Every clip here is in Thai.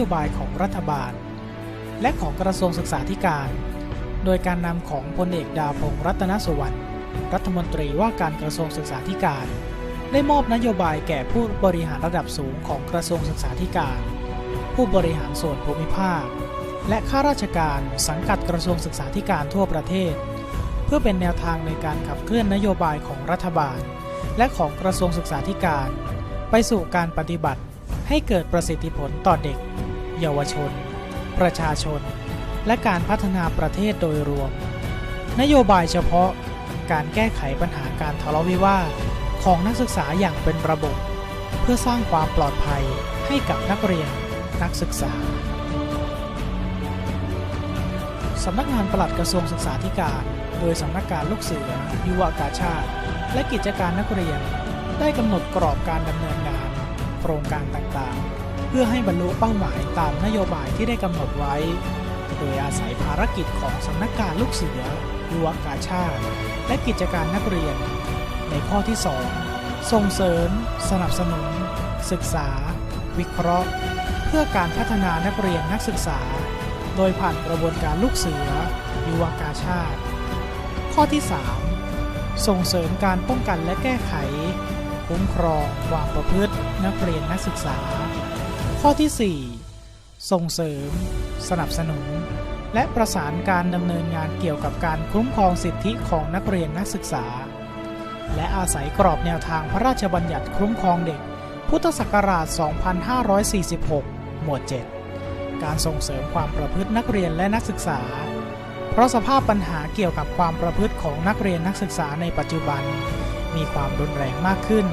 โยบายของรัฐบาล และของกระทรวงศึกษาธิการ โดยการนำของพลเอกดาวพงษ์รัตนสุวรรณรัฐมนตรีว่าการกระทรวงศึกษาธิการ ได้มอบนโยบายแก่ผู้บริหารระดับสูงของกระทรวงศึกษาธิการ ผู้บริหารส่วนภูมิภาค และข้าราชการสังกัดกระทรวงศึกษาธิการทั่วประเทศ เพื่อเป็นแนวทางในการขับเคลื่อนนโยบายของรัฐบาล และของกระทรวงศึกษาธิการ ไปสู่การปฏิบัติให้เกิดประสิทธิผลต่อเด็ก เยาวชน ประชาชน และการพัฒนาประเทศโดยรวม นโยบายเฉพาะการแก้ไขปัญหาการทะเลาะวิวาทของนักศึกษาอย่างเป็นระบบ เพื่อสร้างความปลอดภัยให้กับนักเรียนนักศึกษาสำนักงานปลัดกระทรวงศึกษาธิการ โดยสำนักการลูกเสือ ยุวกาชาติ และกิจการนักเรียน ได้กำหนดกรอบการดำเนินงาน โครงการต่างๆ เพื่อให้บรรลุเป้าหมายตามนโยบายที่ได้กำหนดไว้ โดยอาศัยภารกิจของสำนักการลูกเสือยุวกาชาติ และกิจการนักเรียน ในข้อที่ 2 ส่งเสริม สนับสนุน ศึกษา วิเคราะห์ เพื่อการพัฒนานักเรียนนักศึกษา โดยผ่านกระบวนการลูกเสือยุวกาชาติ ข้อที่ 3 ส่งเสริมการป้องกันและแก้ไข คุ้มครองความประพฤตินักเรียนนักศึกษา ข้อที่ 4 ส่งเสริม สนับสนุน และประสานการดำเนินงานเกี่ยวกับการคุ้มครองสิทธิของนักเรียนนักศึกษา และอาศัยกรอบแนวทางพระราชบัญญัติคุ้มครองเด็ก พุทธศักราช 2546 หมวด 7 การส่งเสริมความประพฤตินักเรียนและนักศึกษา เพราะสภาพปัญหาเกี่ยวกับความประพฤติของนักเรียนนักศึกษาในปัจจุบัน มีความรุนแรงมากขึ้น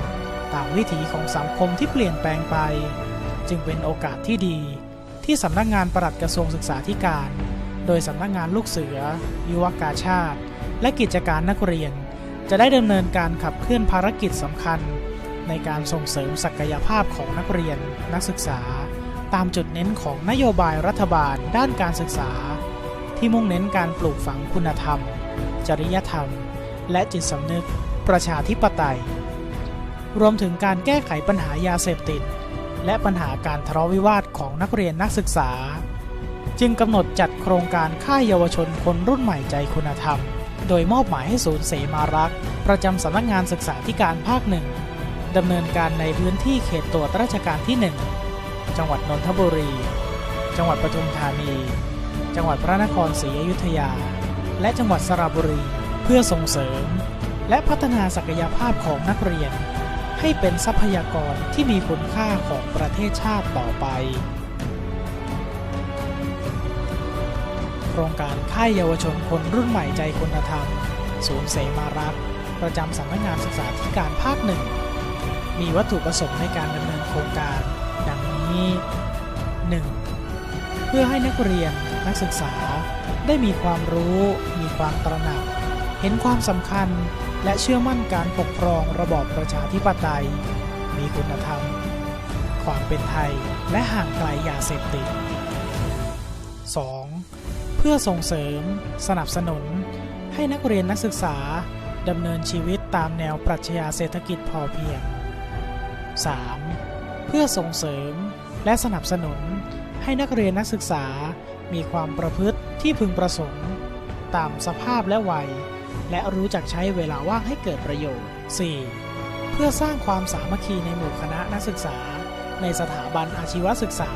ตามวิถีของสังคมที่เปลี่ยนแปลงไป จึงเป็นโอกาสที่ดีที่สำนักงานปลัดกระทรวงศึกษาธิการ โดยสำนักงานลูกเสือ ยุวกาชาติ และกิจการนักเรียน จะได้ดำเนินการขับเคลื่อนภารกิจสำคัญ ในการส่งเสริมศักยภาพของนักเรียน นักศึกษา ตามจุดเน้นของนโยบายรัฐบาลด้านการศึกษา ที่มุ่งเน้นการปลูกฝังคุณธรรม จริยธรรม และจิตสำนึก ประชาธิปไตย รวมถึงการแก้ไขปัญหายาเสพติด และปัญหาการทะเลาะวิวาทของนักเรียนนักศึกษา จึงกำหนดจัดโครงการค่ายเยาวชนคนรุ่นใหม่ใจคุณธรรม โดยมอบหมายให้ศูนย์เสมารักษ์ประจำสำนักงานศึกษาธิการภาคหนึ่งดำเนินการในพื้นที่เขตตรวจราชการที่ 1 จังหวัดนนทบุรี จังหวัดปทุมธานี จังหวัดพระนครศรีอยุธยา และจังหวัดสระบุรี เพื่อส่งเสริม และพัฒนาศักยภาพของนักเรียน ให้เป็นทรัพยากรที่มีคุณค่าของประเทศชาติต่อไป โครงการค่ายเยาวชนคนรุ่นใหม่ใจคุณธรรม ศูนย์เสมารักษ์ประจำสำนักงานศึกษาธิการภาคหนึ่ง มีวัตถุประสงค์ในการดำเนินโครงการ ดังนี้ 1. เพื่อให้นักเรียนนักศึกษาได้มีความรู้ มีความตระหนัก เห็นความสำคัญ และเชื่อมั่นการปกครองระบอบประชาธิปไตย มีคุณธรรม ความเป็นไทยและห่างไกลยาเสพติด 2. เพื่อส่งเสริม สนับสนุน ให้นักเรียนนักศึกษาดำเนินชีวิตตามแนวปรัชญาเศรษฐกิจพอเพียง 3. เพื่อส่งเสริมและสนับสนุน ให้นักเรียนนักศึกษามีความประพฤติที่พึงประสงค์ ตามสภาพและวัย และรู้จักใช้เวลาว่างให้เกิดประโยชน์ 4. เพื่อสร้างความสามัคคีในหมู่คณะนักศึกษา ในสถาบันอาชีวศึกษา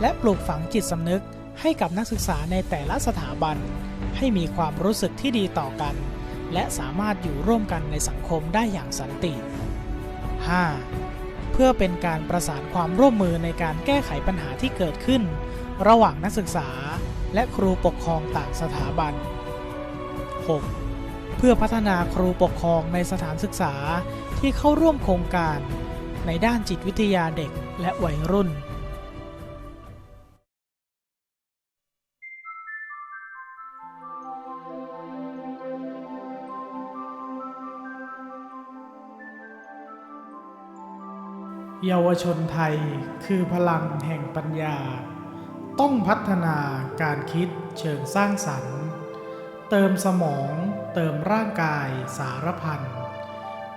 และปลูกฝังจิตสำนึกให้กับนักศึกษาในแต่ละสถาบัน ให้มีความรู้สึกที่ดีต่อกัน และสามารถอยู่ร่วมกันในสังคมได้อย่างสันติ 5. เพื่อเป็นการประสานความร่วมมือในการแก้ไขปัญหาที่เกิดขึ้น ระหว่างนักศึกษา และครูปกครองต่างสถาบัน 6. เพื่อพัฒนาครูปกครองในสถานศึกษาที่เข้าร่วมโครงการ ในด้านจิตวิทยาเด็กและวัยรุ่น เยาวชนไทยคือพลังแห่งปัญญา ต้องพัฒนาการคิดเชิงสร้างสรรค์ เติมสมอง เติมร่างกายสารพัน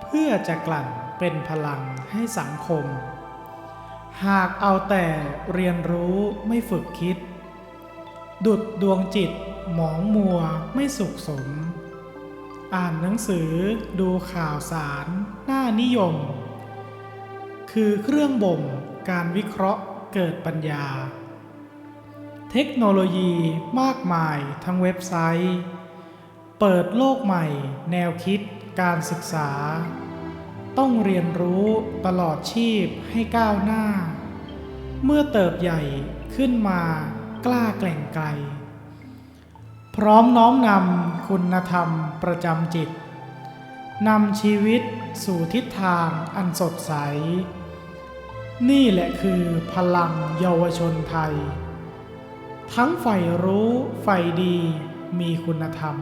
เพื่อจะกลั่นเป็นพลังให้สังคม หากเอาแต่เรียนรู้ไม่ฝึกคิด ดุดดวงจิตหมองมัวไม่สุขสม อ่านหนังสือดูข่าวสารน่านิยม คือเครื่องบ่มการวิเคราะห์เกิดปัญญา เทคโนโลยีมากมายทั้งเว็บไซต์ เปิดโลกใหม่ แนวคิดการศึกษา ต้องเรียนรู้ตลอดชีพให้ก้าวหน้า เมื่อเติบใหญ่ขึ้นมากล้าแกล่งไกล พร้อมน้อมนำคุณธรรมประจำจิตนำชีวิตสู่ทิศทางอันสดใส นี่แหละคือพลังเยาวชนไทย ทั้งใฝ่รู้ใฝ่ดีมีคุณธรรม